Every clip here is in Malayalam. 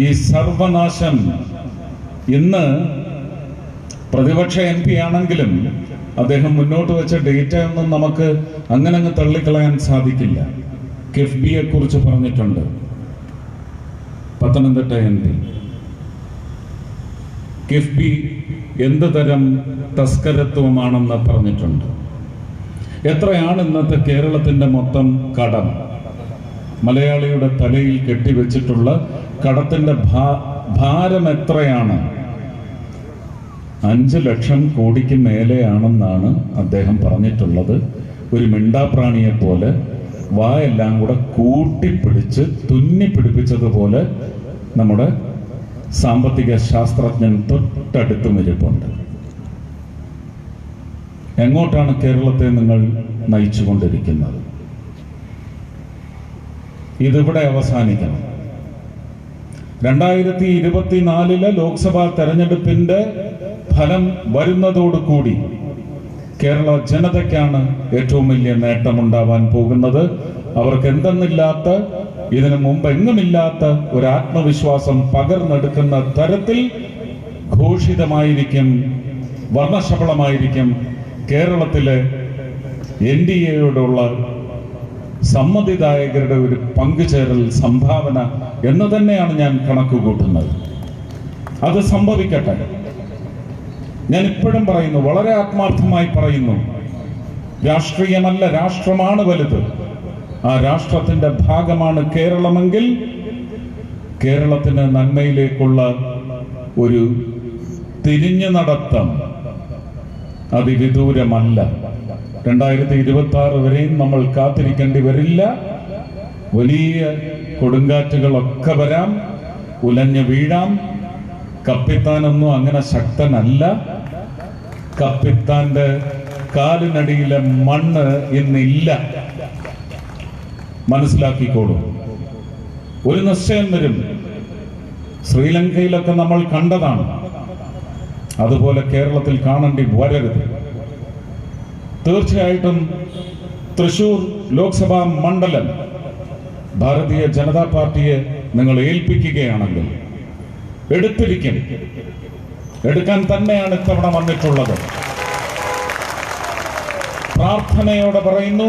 ഈ സർവനാശം ഇന്ന് പ്രതിപക്ഷ എം പി ആണെങ്കിലും അദ്ദേഹം മുന്നോട്ട് വെച്ച ഡേറ്റ ഒന്നും നമുക്ക് അങ്ങനെ അങ്ങ് തള്ളിക്കളയാൻ സാധിക്കില്ല. കിഫ്ബിയെ കുറിച്ച് പറഞ്ഞിട്ടുണ്ട്. Pathanamthitta M P. കിഫ്ബി എന്ത് തരം തസ്കരത്വമാണെന്ന് പറഞ്ഞിട്ടുണ്ട്. എത്രയാണ് ഇന്നത്തെ കേരളത്തിന്റെ മൊത്തം കടം? മലയാളിയുടെ തലയിൽ കെട്ടിവെച്ചിട്ടുള്ള കടത്തിന്റെ ഭാരം എത്രയാണ്? അഞ്ച് ലക്ഷം കോടിക്ക് മേലെയാണെന്നാണ് അദ്ദേഹം പറഞ്ഞിട്ടുള്ളത്. ഒരു മിണ്ടാപ്രാണിയെ പോലെ വായെല്ലാം കൂടെ കൂട്ടിപ്പിടിച്ച് തുന്നി പിടിപ്പിച്ചതുപോലെ നമ്മുടെ സാമ്പത്തിക ശാസ്ത്രജ്ഞൻ തൊട്ടടുത്ത് ഇരിപ്പുണ്ട്. എങ്ങോട്ടാണ് കേരളത്തെ നിങ്ങൾ നയിച്ചുകൊണ്ടിരിക്കുന്നത്? ഇതിവിടെ അവസാനിക്കണം. രണ്ടായിരത്തി ഇരുപത്തിനാലിലെ ലോക്സഭാ തെരഞ്ഞെടുപ്പിന്റെ ഫലം വരുന്നതോടുകൂടി കേരള ജനതയ്ക്കാണ് ഏറ്റവും വലിയ നേട്ടമുണ്ടാവാൻ പോകുന്നത്. അവർക്ക് എന്തെന്നില്ലാത്ത ഇതിനു മുമ്പ് എങ്ങുമില്ലാത്ത ഒരു ആത്മവിശ്വാസം പകർന്നെടുക്കുന്ന തരത്തിൽ ഘോഷിതമായിരിക്കും വർണശബളമായിരിക്കും കേരളത്തിലെ എൻ ഡി എയോടുള്ള സമ്മതിദായകരുടെ ഒരു പങ്കുചേരൽ സംഭാവന എന്ന് തന്നെയാണ് ഞാൻ കണക്ക് കൂട്ടുന്നത് അത് സംഭവിക്കട്ടെ. ഞാൻ ഇപ്പോഴും പറയുന്നു വളരെ ആത്മാർത്ഥമായി പറയുന്നു രാഷ്ട്രീയമല്ല രാഷ്ട്രമാണ് വലുത്. ആ രാഷ്ട്രത്തിന്റെ ഭാഗമാണ് കേരളമെങ്കിൽ കേരളത്തിന് നന്മയിലേക്കുള്ള ഒരു തിരിഞ്ഞു നടത്തം അതിവിദൂരമല്ല. രണ്ടായിരത്തി ഇരുപത്തി ആറ് വരെയും നമ്മൾ കാത്തിരിക്കേണ്ടി വരില്ല. വലിയ കൊടുങ്കാറ്റുകളൊക്കെ വരാം. ഉലഞ്ഞു വീഴാം. കപ്പിത്താനൊന്നും അങ്ങനെ ശക്തനല്ല. കപ്പിത്താന്റെ കാലിനടിയിലെ മണ്ണ് ഇന്നില്ല. മനസ്സിലാക്കിക്കോളൂ. ഒരു നിശ്ചയം വരും. ശ്രീലങ്കയിലൊക്കെ നമ്മൾ കണ്ടതാണ്. അതുപോലെ കേരളത്തിൽ കാണേണ്ടി വരരുത്. തീർച്ചയായിട്ടും തൃശൂർ ലോക്സഭാ മണ്ഡലം ഭാരതീയ ജനതാ പാർട്ടിയെ നിങ്ങൾ ഏൽപ്പിക്കുകയാണെങ്കിൽ എടുത്തിരിക്കും. എടുക്കാൻ തന്നെയാണ് ഇത്തവണ വന്നിട്ടുള്ളത്. പ്രാർത്ഥനയോടെ പറയുന്നു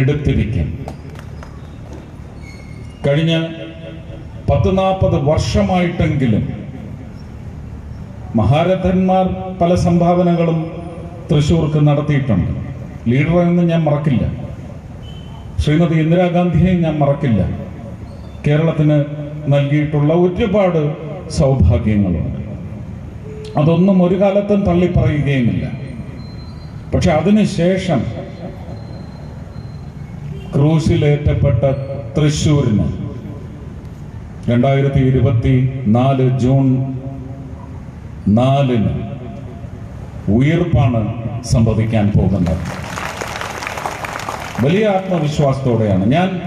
എടുത്തിരിക്കും. കഴിഞ്ഞ പത്ത് നാൽപ്പത് വർഷമായിട്ടെങ്കിലും മഹാരഥന്മാർ പല സംഭാവനകളും തൃശ്ശൂർക്ക് നടത്തിയിട്ടുണ്ട്. ലീഡറെന്ന് ഞാൻ മറക്കില്ല. ശ്രീമതി ഇന്ദിരാഗാന്ധിയെ ഞാൻ മറക്കില്ല. കേരളത്തിന് നൽകിയിട്ടുള്ള ഒരുപാട് സൗഭാഗ്യങ്ങളുണ്ട്. അതൊന്നും ഒരു കാലത്തും തള്ളിപ്പറയുകയുമില്ല. പക്ഷെ അതിനുശേഷം ക്രൂശിലേറ്റപ്പെട്ട തൃശ്ശൂരിന് രണ്ടായിരത്തി ഇരുപത്തി നാല് ജൂൺ നാലിന് ഉയർപ്പാണ് സംഭവിക്കാൻ പോകുന്നത്. വലിയ ആത്മവിശ്വാസത്തോടെയാണ്. ഞാൻ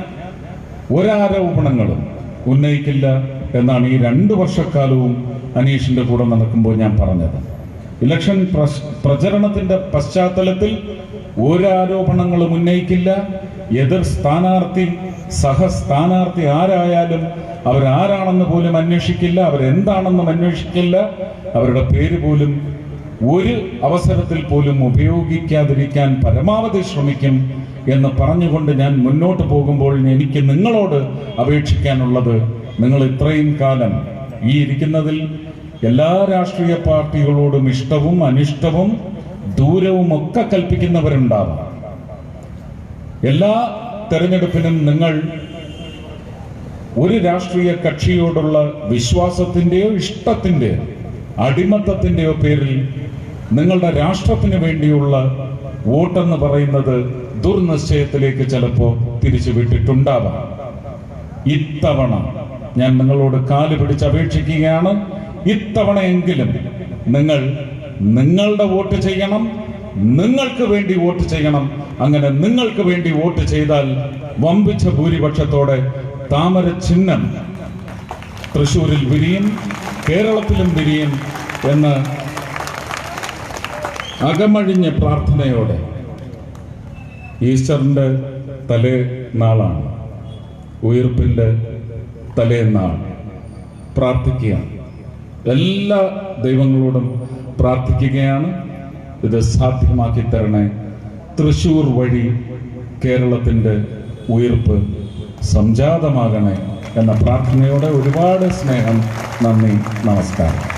ഒരാരോപണങ്ങളും ഉന്നയിക്കില്ല എന്നാണ് ഈ രണ്ട് വർഷക്കാലവും അനീഷിന്റെ കൂടെ നടക്കുമ്പോൾ ഞാൻ പറഞ്ഞത്. ഇലക്ഷൻ പ്രചരണത്തിന്റെ പശ്ചാത്തലത്തിൽ ഒരാരോപണങ്ങളും ഉന്നയിക്കില്ല. എതിർ സ്ഥാനാർത്ഥി സഹസ്ഥാനാർത്ഥി ആരായാലും അവരാരാണെന്ന് പോലും അന്വേഷിക്കില്ല. അവരെന്താണെന്നും അന്വേഷിക്കില്ല. അവരുടെ പേര് പോലും ഒരു അവസരത്തിൽ പോലും ഉപയോഗിക്കാതിരിക്കാൻ പരമാവധി ശ്രമിക്കും എന്ന് പറഞ്ഞുകൊണ്ട് ഞാൻ മുന്നോട്ട് പോകുമ്പോൾ എനിക്ക് നിങ്ങളോട് അപേക്ഷിക്കാനുള്ളത് നിങ്ങൾ ഇത്രയും കാലം ഈ ഇരിക്കുന്നതിൽ എല്ലാ രാഷ്ട്രീയ പാർട്ടികളോടും ഇഷ്ടവും അനിഷ്ടവും ദൂരവും ഒക്കെ കൽപ്പിക്കുന്നവരുണ്ടാവാം. എല്ലാ തെരഞ്ഞെടുപ്പിനും നിങ്ങൾ ഒരു രാഷ്ട്രീയ കക്ഷിയോടുള്ള വിശ്വാസത്തിന്റെയോ ഇഷ്ടത്തിന്റെയോ അടിമത്തത്തിന്റെയോ പേരിൽ നിങ്ങളുടെ രാഷ്ട്രത്തിന് വേണ്ടിയുള്ള വോട്ടെന്ന് പറയുന്നത് ദുർനിശ്ചയത്തിലേക്ക് ചിലപ്പോൾ തിരിച്ചു വിട്ടിട്ടുണ്ടാവാം ഇത്തവണ ഞാൻ നിങ്ങളോട് കാൽ പിടിച്ച് അപേക്ഷിക്കുകയാണ്. ഇത്തവണയെങ്കിലും നിങ്ങൾ നിങ്ങളുടെ വോട്ട് ചെയ്യണം. നിങ്ങൾക്ക് വേണ്ടി വോട്ട് ചെയ്യണം. അങ്ങനെ നിങ്ങൾക്ക് വേണ്ടി വോട്ട് ചെയ്താൽ വമ്പിച്ച ഭൂരിപക്ഷത്തോടെ താമര ചിഹ്നം തൃശൂരിൽ വിരിയും കേരളത്തിലും വിരിയും എന്ന് അകമഴിഞ്ഞ പ്രാർത്ഥനയോടെ ഈസ്റ്ററിന്റെ തലേ നാളാണ്. ഉയർപ്പിന്റെ തലേന്നാൾ പ്രാർത്ഥിക്കുക എല്ലാ ദൈവങ്ങളോടും പ്രാർത്ഥിക്കുകയാണ്. ഇത് സാധ്യമാക്കി തരണേ. തൃശൂർ വഴി കേരളത്തിന്റെ ഉയർപ്പ് സംജാതമാകണേ എന്ന പ്രാർത്ഥനയോടെ ഒരുപാട് സ്നേഹം നന്ദി നമസ്കാരം.